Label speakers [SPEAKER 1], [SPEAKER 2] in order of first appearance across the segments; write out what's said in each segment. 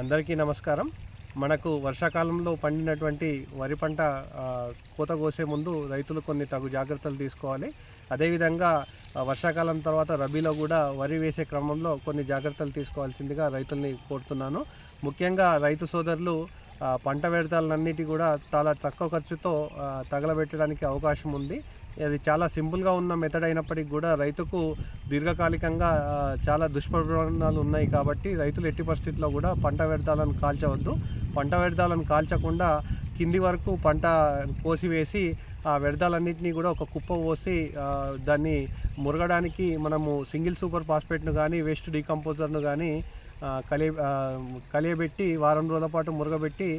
[SPEAKER 1] అందరికీ నమస్కారం. మనకు వర్షాకాలంలో పండినటువంటి వరి పంట కోత కోసే ముందు రైతులు కొన్ని తగు జాగ్రత్తలు తీసుకోవాలి. అదేవిధంగా వర్షాకాలం తర్వాత రబీలో కూడా వరి వేసే క్రమంలో కొన్ని జాగ్రత్తలు తీసుకోవాల్సిందిగా రైతుల్ని కోరుతున్నాను. ముఖ్యంగా రైతు సోదరులు పంట వ్యర్థాలన్నిటి కూడా చాలా తక్కువ ఖర్చుతో తగలబెట్టడానికి అవకాశం ఉంది. అది చాలా సింపుల్గా ఉన్న మెథడ్ అయినప్పటికీ కూడా రైతుకు దీర్ఘకాలికంగా చాలా దుష్పరిణామాలు ఉన్నాయి కాబట్టి రైతులు ఎట్టి పరిస్థితుల్లో కూడా పంట వ్యర్థాలను కాల్చవద్దు. పంట వ్యర్థాలను కాల్చకుండా కింది వరకు పంట కోసివేసి ఆ వ్యర్థాలన్నింటినీ కూడా ఒక కుప్ప పోసి దాన్ని మురగడానికి మనము సింగిల్ సూపర్ ఫాస్ఫేట్ను కానీ వేస్ట్ డీకంపోజర్ను కానీ కలియ కలియబెట్టి వారం రోజుల పాటు మురగబెట్టి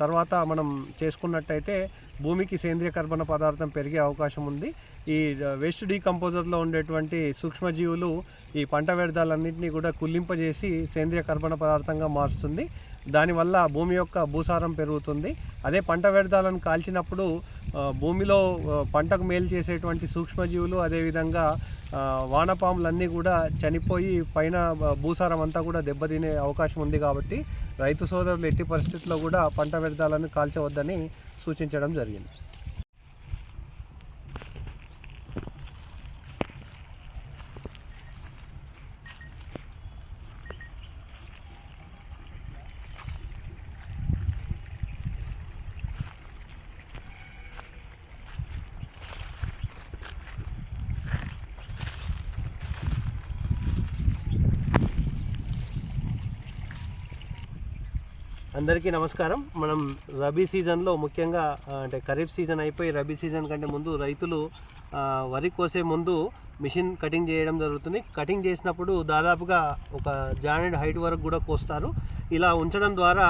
[SPEAKER 1] తర్వాత మనం చేసుకున్నట్టయితే భూమికి సేంద్రియ కర్బన పదార్థం పెరిగే అవకాశం ఉంది. ఈ వేస్ట్ డీకంపోజర్లో ఉండేటువంటి సూక్ష్మజీవులు ఈ పంట వ్యర్థాలన్నింటినీ కూడా కుల్లింపజేసి సేంద్రియ కర్బన పదార్థంగా మారుస్తుంది. దానివల్ల భూమి యొక్క భూసారం పెరుగుతుంది. అదే పంట వ్యర్థాలను కాల్చినప్పుడు భూమిలో పంటకు మేలు చేసేటువంటి సూక్ష్మజీవులు అదేవిధంగా వానపాములన్నీ కూడా చనిపోయి పైన భూసారం అంతా కూడా దెబ్బతినే అవకాశం ఉంది కాబట్టి రైతు సోదరులు ఎట్టి పరిస్థితుల్లో కూడా పంట వ్యర్థాలను కాల్చవద్దని సూచించడం జరిగింది. అందరికీ నమస్కారం. మనం రబీ సీజన్లో ముఖ్యంగా అంటే ఖరీఫ్ సీజన్ అయిపోయి రబీ సీజన్ కంటే ముందు రైతులు వరి కోసే ముందు మిషన్ కటింగ్ చేయడం జరుగుతుంది. కటింగ్ చేసినప్పుడు దాదాపుగా ఒక జానెడ్ హైట్ వరకు కూడా కోస్తారు. ఇలా ఉంచడం ద్వారా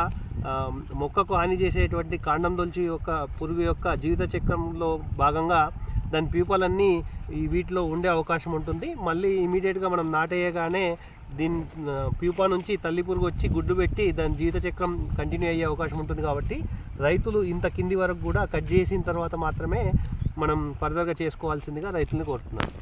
[SPEAKER 1] మొక్కకు హాని చేసేటువంటి కాండం దొల్చి యొక్క పురుగు యొక్క జీవిత చక్రంలో భాగంగా దాని పీపలన్నీ ఈ వీటిలో ఉండే అవకాశం ఉంటుంది. మళ్ళీ ఇమీడియట్గా మనం నాటేయగానే దీని ప్యూపా నుంచి తల్లి పురుగు వచ్చి గుడ్డు పెట్టి దాని జీవిత చక్రం కంటిన్యూ అయ్యే అవకాశం ఉంటుంది కాబట్టి రైతులు ఇంత కింది వరకు కూడా కట్ చేసిన తర్వాత మాత్రమే మనం ఫర్దర్గా చేసుకోవాల్సిందిగా రైతుల్ని కోరుతున్నాను